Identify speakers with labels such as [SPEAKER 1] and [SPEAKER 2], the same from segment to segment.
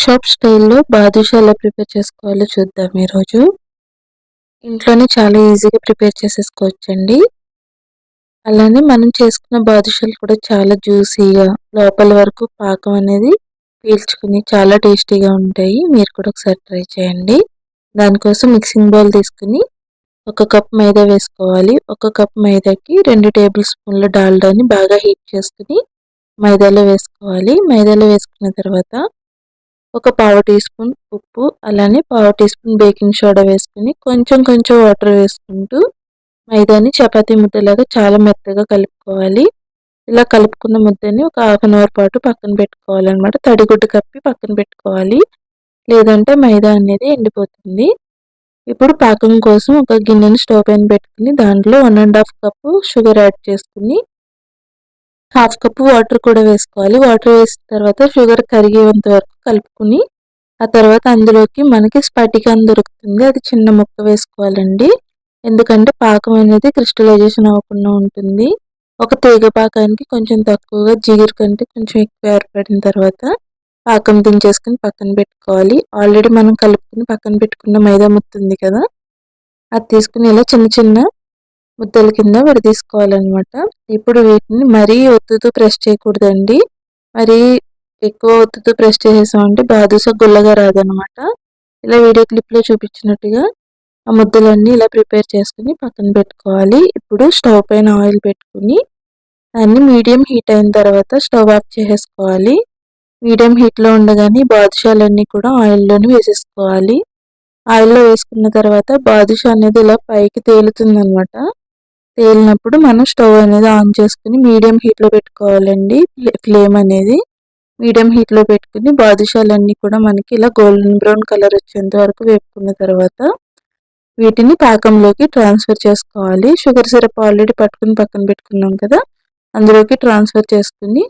[SPEAKER 1] Shop స్టైల్లో బాదుషా ఎలా prepare చేసుకోవాలో చూద్దాం ఈరోజు. ఇంట్లోనే చాలా ఈజీగా ప్రిపేర్ చేసేసుకోవచ్చండి. అలానే మనం చేసుకున్న బాదుషాలు కూడా చాలా జ్యూసీగా లోపల వరకు పాకం అనేది పీల్చుకుని చాలా టేస్టీగా ఉంటాయి. మీరు కూడా ఒకసారి ట్రై చేయండి. దానికోసం మిక్సింగ్ బౌల్ తీసుకుని ఒక కప్ మైదా వేసుకోవాలి. ఒక కప్ మైదాకి రెండు టేబుల్ స్పూన్ల డాల్డాని బాగా హీట్ చేసుకుని మైదాలో వేసుకోవాలి. మైదాలో వేసుకున్న తర్వాత ఒక పావు టీ స్పూన్ ఉప్పు అలానే పావు టీ స్పూన్ బేకింగ్ సోడా వేసుకుని కొంచెం కొంచెం వాటర్ వేసుకుంటూ మైదాని చపాతీ ముద్దలాగా చాలా మెత్తగా కలుపుకోవాలి. ఇలా కలుపుకున్న ముద్దని ఒక హాఫ్ అన్ అవర్ పాటు పక్కన పెట్టుకోవాలన్నమాట. తడిగుడ్డు కప్పి పక్కన పెట్టుకోవాలి. లేదంటే మైదా అనేది ఎండిపోతుంది. ఇప్పుడు పాకం కోసం ఒక గిన్నెని స్టవ్ పైన పెట్టుకుని దాంట్లో one and half cup sugar add చేసుకుని హాఫ్ కప్పు వాటర్ కూడా వేసుకోవాలి. వాటర్ వేసిన తర్వాత షుగర్ కరిగేంత వరకు కలుపుకుని ఆ తర్వాత అందులోకి మనకి స్పటికం దొరుకుతుంది. అది చిన్న ముక్క వేసుకోవాలండి. ఎందుకంటే పాకం అనేది క్రిస్టలైజేషన్ అవ్వకుండా ఉంటుంది. ఒక తీగ పాకానికి కొంచెం తక్కువగా జిగురు కంటే కొంచెం ఎక్కువ ఏర్పడిన తర్వాత పాకం దించేసుకుని పక్కన పెట్టుకోవాలి. ఆల్రెడీ మనం కలుపుకుని పక్కన పెట్టుకున్న మైదా ముత్తుంది కదా. అది తీసుకుని ఇలా చిన్న చిన్న ముద్దల కింద విడదీసుకోవాలన్నమాట ఇప్పుడు వీటిని మరీ ఒత్తుతూ ప్రెస్ చేయకూడదండి. మరీ ఎక్కువ ఒత్తుతూ ప్రెస్ చేసేసామంటే బాదుస గుల్లగా రాదనమాట ఇలా వీడియో క్లిప్లో చూపించినట్టుగా ఆ ముద్దలన్నీ ఇలా ప్రిపేర్ చేసుకుని పక్కన పెట్టుకోవాలి. ఇప్పుడు స్టవ్ పైన ఆయిల్ పెట్టుకుని దాన్ని మీడియం హీట్ అయిన తర్వాత స్టవ్ ఆఫ్ చేసేసుకోవాలి. మీడియం హీట్లో ఉండగానే బాదుషాలన్నీ కూడా ఆయిల్లోనే వేసేసుకోవాలి. ఆయిల్లో వేసుకున్న తర్వాత బాదుషా అనేది ఇలా పైకి తేలుతుంది అనమాట తేలినప్పుడు మనం స్టవ్ అనేది ఆన్ చేసుకుని మీడియం హీట్లో పెట్టుకోవాలండి. ఫ్లేమ్ అనేది మీడియం హీట్లో పెట్టుకుని బాదుషాలన్నీ కూడా మనకి ఇలా గోల్డెన్ బ్రౌన్ కలర్ వచ్చేంత వరకు వేపుకున్న తర్వాత వీటిని పాకంలోకి ట్రాన్స్ఫర్ చేసుకోవాలి. షుగర్ సిరప్ ఆల్రెడీ పట్టుకుని పక్కన పెట్టుకున్నాం కదా అందులోకి ట్రాన్స్ఫర్ చేసుకుని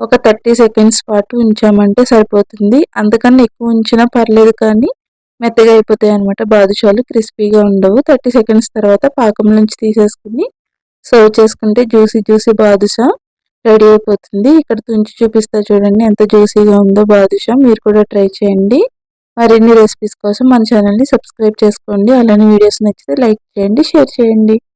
[SPEAKER 1] ఒక థర్టీ సెకండ్స్ పాటు ఉంచామంటే సరిపోతుంది. అంతకన్నా ఎక్కువ ఉంచినా పర్లేదు కానీ మెత్తగా అయిపోతాయి అనమాట బాదుషాలు క్రిస్పీగా ఉండవు. థర్టీ సెకండ్స్ తర్వాత పాకం నుంచి తీసేసుకుని సర్వ్ చేసుకుంటే జ్యూసీ జ్యూసీ బాదుషా రెడీ అయిపోతుంది. ఇక్కడ తుంచి చూపిస్తా చూడండి ఎంత జ్యూసీగా ఉందో బాదుషా. మీరు కూడా ట్రై చేయండి. మరిన్ని రెసిపీస్ కోసం మన ఛానల్ని సబ్స్క్రైబ్ చేసుకోండి. అలానే వీడియోస్ నచ్చితే లైక్ చేయండి షేర్ చేయండి.